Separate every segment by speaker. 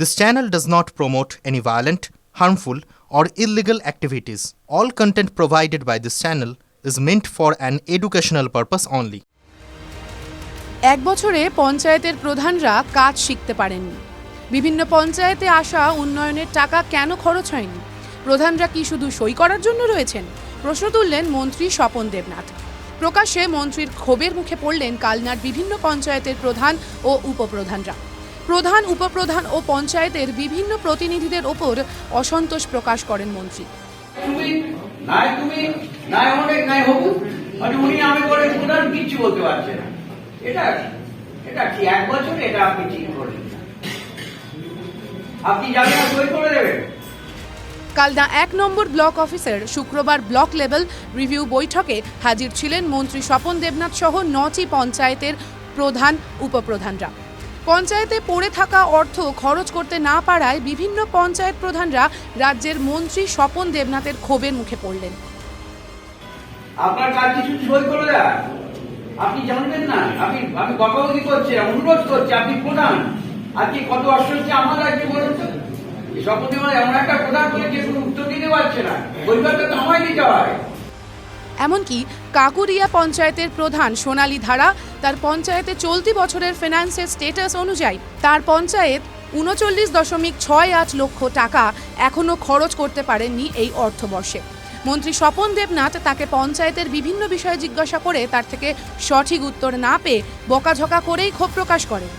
Speaker 1: This channel does not promote any violent, harmful, or illegal activities. All content provided by this channel is meant for an educational purpose only.
Speaker 2: এক বছরে পঞ্চায়েতের প্রধানরা কাজ শিখতে পারেননি। বিভিন্ন পঞ্চায়েতে আসা উন্নয়নের টাকা কেন খরচ হয়নি? প্রধানরা কি শুধু সই করার জন্য রয়েছেন? প্রশ্ন তুললেন মন্ত্রী স্বপন দেবনাথ। প্রকাশ্যে মন্ত্রীর ক্ষোভের মুখে পড়লেন কালনার বিভিন্ন পঞ্চায়েতের প্রধান ও উপপ্রধানরা। প্রধান উপপ্রধান ও পঞ্চায়েতের বিভিন্ন প্রতিনিধিদের ওপর অসন্তোষ প্রকাশ করেন মন্ত্রী।
Speaker 3: মানে
Speaker 2: কালনা এক নম্বর ব্লক অফিসের শুক্রবার ব্লক লেভেল রিভিউ বৈঠকে হাজির ছিলেন মন্ত্রী স্বপন দেবনাথ সহ নটি পঞ্চায়েতের প্রধান উপপ্রধানরা। পঞ্চায়েতে পড়ে থাকা অর্থ খরচ করতে না পারায় বিভিন্ন পঞ্চায়েত প্রধানরা রাজ্যের মন্ত্রী স্বপন দেবনাথের ক্ষোভের মুখে পড়লেন।
Speaker 3: আপনার কাজ কিছু সই করে আপনি জানবেন না। আপনি আমি করছি, অনুরোধ করছি, আপনি প্রধান। আজকে কত আমার রাজ্যে বলুন তো? শপথে মানে এমন একটা প্রধান করেছে কোনো উত্তর দিতে পারছে না। পরিবারটা তো আমায় দিতে হয়।
Speaker 2: এমনকি কাকুরিয়া পঞ্চায়েতের প্রধান সোনালী ধারা তার পঞ্চায়েতে চলতি বছরের ফিনান্সের স্টেটাস অনুযায়ী তার পঞ্চায়েত উনচল্লিশ দশমিক ছয় আট লক্ষ টাকা এখনও খরচ করতে পারেননি এই অর্থবর্ষে। মন্ত্রী স্বপন দেবনাথ তাকে পঞ্চায়েতের বিভিন্ন বিষয়ে জিজ্ঞাসা করে তার থেকে সঠিক উত্তর না পেয়ে বকাঝকা করেই ক্ষোভ প্রকাশ করেন।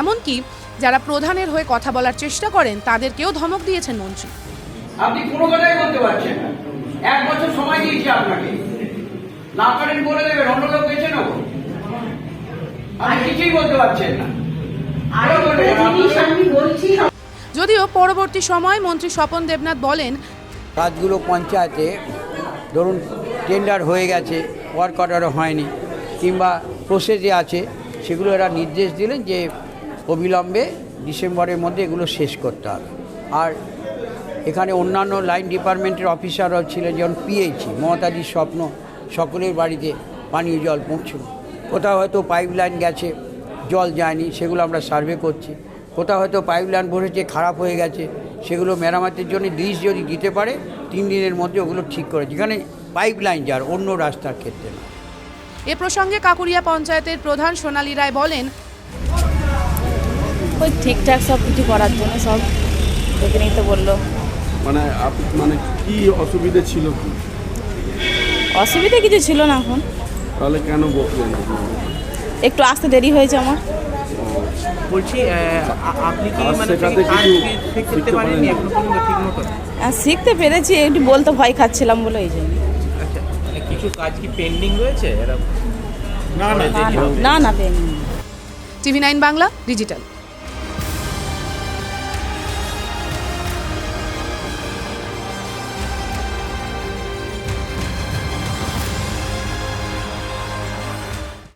Speaker 2: এমনকি যারা প্রধানের হয়ে কথা বলার চেষ্টা করেন, তাদেরকেও ধমক দিয়েছেন মন্ত্রী।
Speaker 3: আপনি কোনো কথাই বলতে পারছেন এক বছর সময় দিয়েছি আপনাকে। না পারেন বলে দেবেন অন্য লোক বেছে নেব। আপনি কিছুই বলতে পারছেন না।
Speaker 2: যদিও পরবর্তী সময় মন্ত্রী স্বপন দেবনাথ বলেন
Speaker 4: কাজগুলো পঞ্চায়েতে ধরুন টেন্ডার হয়ে গেছে ওয়ার্ক অর্ডারও হয়নি কিংবা প্রসেসে আছে সেগুলো এরা নির্দেশ দিলেন যে অবিলম্বে ডিসেম্বরের মধ্যে এগুলো শেষ করতে হবে। আর এখানে অন্যান্য লাইন ডিপার্টমেন্টের অফিসাররাও ছিলেন যেমন পিএইচি মমতাদির স্বপ্ন সকলের বাড়িতে পানীয় জল পৌঁছল। কোথাও হয়তো পাইপ লাইন গেছে জল যায়নি সেগুলো আমরা সার্ভে করছি। কোথাও হয়তো পাইপ লাইন ভরেছে খারাপ হয়ে গেছে সেগুলো মেরামতের জন্য লিস্ট যদি দিতে পারে তিন দিনের মধ্যে ওগুলো ঠিক করে যেখানে পাইপ লাইন যার অন্য রাস্তার ক্ষেত্রে না।
Speaker 2: এ প্রসঙ্গে কাকুরিয়া পঞ্চায়েতের প্রধান সোনালী রায় বলেন
Speaker 5: ওই ঠিকঠাক সব কিছু করার জন্য সব দেখে নিতে বলল
Speaker 6: মানে মানে কি অসুবিধে ছিল কি?
Speaker 5: অসুবিধা কিছু ছিল না এখন।
Speaker 6: তাহলে কেন বললেন
Speaker 5: একটু আসতে দেরি হয়েছে আমার।
Speaker 7: বলছি আপনি কি মানে
Speaker 6: শেখাতে
Speaker 7: পারেননি? এখনও পর্যন্ত ঠিক মতো
Speaker 5: আর শিখতে পেরেছি একটু বলতে ভয় খাচ্ছিলাম বলে এই জন্য।
Speaker 7: আচ্ছা মানে কিছু কাজ কি পেন্ডিং রয়েছে? এরকম? না না
Speaker 5: না না। Pen
Speaker 2: TV nine Bangla digital.